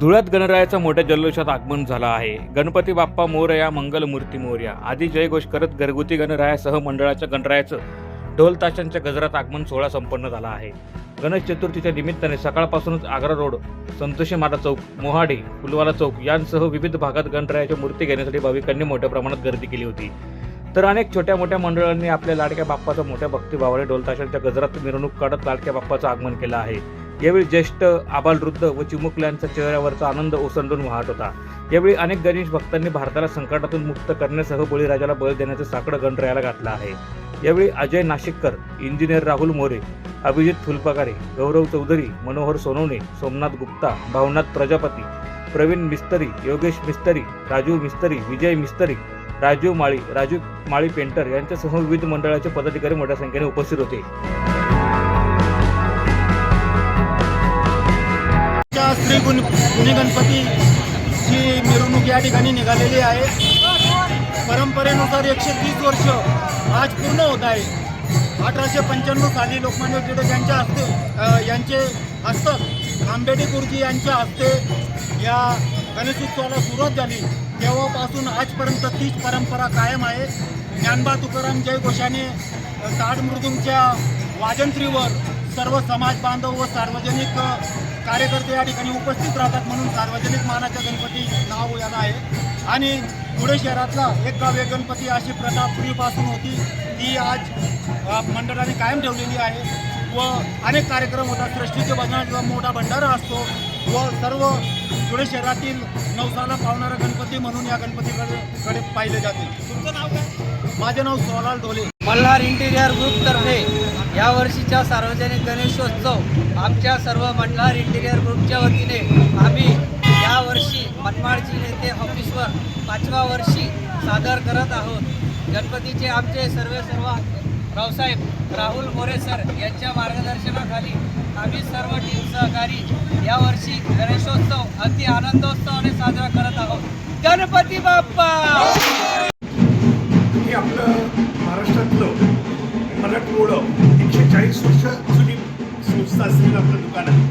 धुळ्यात गणरायाचं मोठ्या जल्लोषात आगमन झालं आहे. गणपती बाप्पा मोरया मंगलमूर्ती मोर्या आदी जयघोष करत घरगुती गणरायासह मंडळाच्या गणरायाचं ढोल ताशांच्या गजरात आगमन सोहळा संपन्न झाला आहे. गणेश चतुर्थीच्या निमित्ताने सकाळपासूनच आग्रा रोड संतोषी माता चौक मोहाडी फुलवाला चौक यांसह विविध भागात गणरायाच्या मूर्ती घेण्यासाठी भाविकांनी मोठ्या प्रमाणात गर्दी केली होती. तर अनेक छोट्या मोठ्या मंडळांनी आपल्या लाडक्या बाप्पाचा मोठ्या भक्तिभावाने ढोलताशांच्या गजरात मिरवणूक काढत लाडक्या बाप्पाचं आगमन केलं आहे. यावेळी ज्येष्ठ आबालवृद्ध व चिमुकल्यांचा चेहऱ्यावरचा आनंद ओसंडून वाहत होता. यावेळी अनेक गणेश भक्तांनी भारताला संकटातून मुक्त करण्यासह बळीराजाला बळ देण्याचं साकडं गणरायाला घातलं आहे. यावेळी अजय नाशिककर इंजिनियर राहुल मोरे अभिजित फुलपकारे गौरव चौधरी मनोहर सोनवणे सोमनाथ गुप्ता भावनाथ प्रजापती प्रवीण मिस्तरी योगेश मिस्तरी राजू मिस्तरी विजय मिस्तरी राजीव माळी राजू माळी पेंटर यांच्यासह विविध मंडळाचे पदाधिकारी मोठ्या संख्येने उपस्थित होते. श्री गुण गुणी गणपतीची मिरवणूक या ठिकाणी निघालेली आहे. परंपरेनुसार एकशे तीस वर्ष आज पूर्ण होत आहे. अठराशे पंच्याण्णव साली लोकमान्य टिळक यांच्या हस्ते यांचे हस्तक आंबेडी गुरुजी यांच्या हस्ते या गणेशोत्सवाला सुरुवात झाली. तेव्हापासून आजपर्यंत तीच परंपरा कायम आहे. ज्ञानबा तुकाराम जय घोषाने अ, ताड वाजंत्रीवर सर्व समाज बांधव व सार्वजनिक कार्यकर्ते या ठिकाणी उपस्थित राहतात म्हणून सार्वजनिक मानाच्या गणपती नाव याला आहे. आणि पुणे शहरातला एक गाव एक गणपती अशी प्रथा पूर्वीपासून होती. ती आज मंडळाने कायम ठेवलेली आहे व अनेक कार्यक्रम होतात. सृष्टीचे भजनाचा मोठा भंडारा असतो व सर्व पुणे शहरातील नवसाला पावणारा गणपती म्हणून या गणपतीकडे कडे पाहिले जाते. तुमचं नाव काय? माझे नाव सोलाल ढोले. मल्हार इंटिरियर ग्रुपतर्फे या वर्षीच्या सार्वजनिक गणेशोत्सव आमच्या सर्व मंडळार इंटिरियर ग्रुपच्या वतीने आम्ही यावर्षी मनमाडची नेते ऑफिसवर पाचव्या वर्षी सादर करत आहोत. गणपतीचे आमचे सर्व सर्व रावसाहेब राहुल मोरे सर यांच्या मार्गदर्शनाखाली आम्ही सर्व टीम सहकारी यावर्षी गणेशोत्सव अति आनंदोत्सवाने साजरा करत आहोत. गणपती बाप्पा! हे आपलं महाराष्ट्रातलं मराठमोळं चाळीस वर्ष जुनी संस्था असलेलं आपलं दुकान आहे.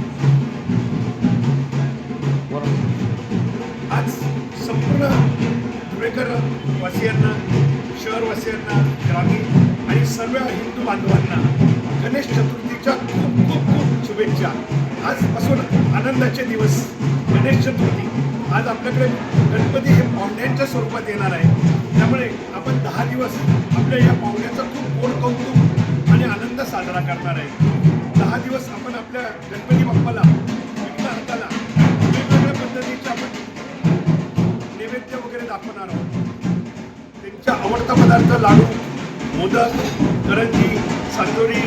आज संपूर्ण धुळेकर वासियांना शहरवासियांना ग्रामीण आणि सर्व हिंदू बांधवांना गणेश चतुर्थीच्या खूप खूप खूप शुभेच्छा. आजपासून आनंदाचे दिवस गणेश चतुर्थी. आज आपल्याकडे गणपती हे पाहुण्यांच्या स्वरूपात येणार आहे. त्यामुळे आपण दहा दिवस आपल्या या पाहुण्याचा खूप साजरा करणार आहे. दहा दिवस आपण आपल्या गणपती बाप्पाला विघ्न हाताला वेगवेगळ्या पद्धतीचे आपण नैवेद्य वगैरे दाखवणार आहोत. त्यांच्या आवडता पदार्थ लाडू मोदक करंजी सांजोरी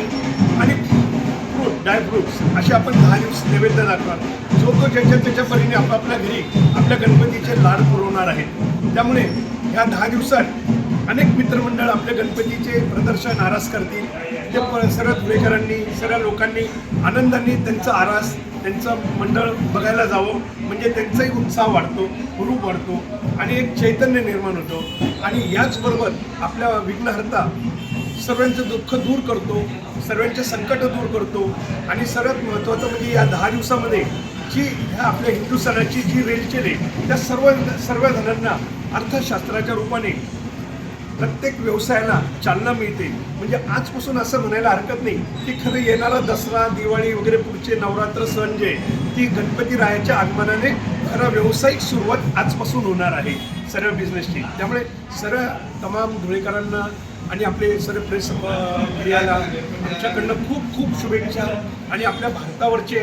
आणि फ्रूट ड्रायफ्रुट्स असे आपण दहा दिवस नैवेद्य दाखवणार जो तो ज्याच्या त्याच्या परीने आपापल्या घरी आपल्या गणपतीचे लाड पुरवणार आहेत. त्यामुळे ह्या दहा दिवसात अनेक मित्रमंडळ आपल्या गणपतीचे प्रदर्शन आरास करतील. ते प- सर्व धुळेकरांनी सर्व लोकांनी आनंदाने त्यांचं आरास त्यांचं मंडळ बघायला जावं. म्हणजे त्यांचाही उत्साह वाढतो रूप वाढतो आणि एक चैतन्य निर्माण होतं. आणि याचबरोबर आपल्या विघ्नहर्ता सर्वांचं दुःख दूर करतो सर्वांचे संकट दूर करतो. आणि सर्वात महत्त्वाचं म्हणजे या दहा दिवसामध्ये जी ह्या आपल्या हिंदू सणाची जी रेलचेल आहे त्या सर्व सर्व जणांना अर्थशास्त्राच्या रूपाने प्रत्येक व्यवसायाला चालना मिळते. म्हणजे आजपासून असं म्हणायला हरकत नाही की खरं येणारा दसरा दिवाळी वगैरे पुढचे नवरात्र सण जे ती गणपती रायाच्या आगमनाने खरं व्यावसायिक सुरुवात आजपासून होणार आहे. सर्व बिझनेसची त्यामुळे सर्व तमाम धुळेकरांना आणि आपले सर्व प्रेस मीडियाला आमच्याकडनं खूप खूप शुभेच्छा. आणि आपल्या भारतावरचे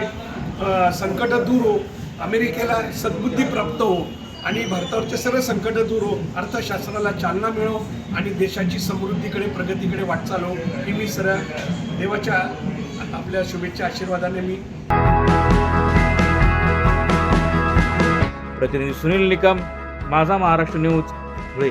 संकट दूर हो. अमेरिकेला सद्बुद्धी प्राप्त हो. आणि भारतावरचे सर्व संकट दूर हो. अर्थशास्त्राला चालना मिळो आणि देशाची समृद्धीकडे प्रगतीकडे वाटचाल हो. ही मी सर देवाच्या आपल्या शुभेच्छा आशीर्वादाने मी प्रतिनिधी सुनील निकम माझा महाराष्ट्र न्यूज धुळे.